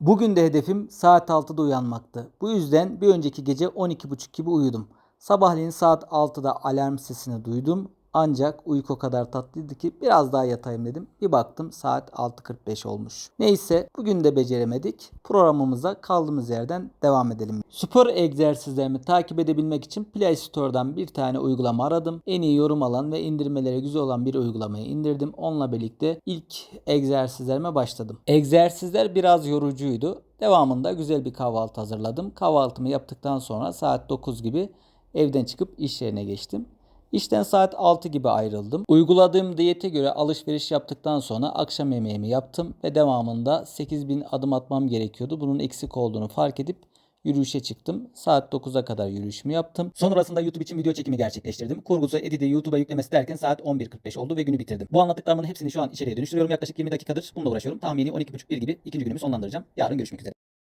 Bugün de hedefim saat 6'da uyanmaktı. Bu yüzden bir önceki gece 12.30 gibi uyudum. Sabahleyin saat 6'da alarm sesini duydum. Ancak uyku o kadar tatlıydı ki biraz daha yatayım dedim. Bir baktım saat 6.45 olmuş. Neyse bugün de beceremedik. Programımıza kaldığımız yerden devam edelim. Spor egzersizlerimi takip edebilmek için Play Store'dan bir tane uygulama aradım. En iyi yorum alan ve indirmeleri güzel olan bir uygulamayı indirdim. Onunla birlikte ilk egzersizlerime başladım. Egzersizler biraz yorucuydu. Devamında güzel bir kahvaltı hazırladım. Kahvaltımı yaptıktan sonra saat 9 gibi evden çıkıp iş yerine geçtim. İşten saat 6 gibi ayrıldım. Uyguladığım diyete göre alışveriş yaptıktan sonra akşam yemeğimi yaptım ve devamında 8000 adım atmam gerekiyordu. Bunun eksik olduğunu fark edip yürüyüşe çıktım. Saat 9'a kadar yürüyüşümü yaptım. Sonrasında YouTube için video çekimi gerçekleştirdim. Kurgusu, editi, YouTube'a yüklemesi derken saat 11.45 oldu ve günü bitirdim. Bu anlattıklarımın hepsini şu an içeriye dönüştürüyorum. Yaklaşık 20 dakikadır bununla uğraşıyorum. Tahmini 12.30 bir gibi ikinci günümü sonlandıracağım. Yarın görüşmek üzere.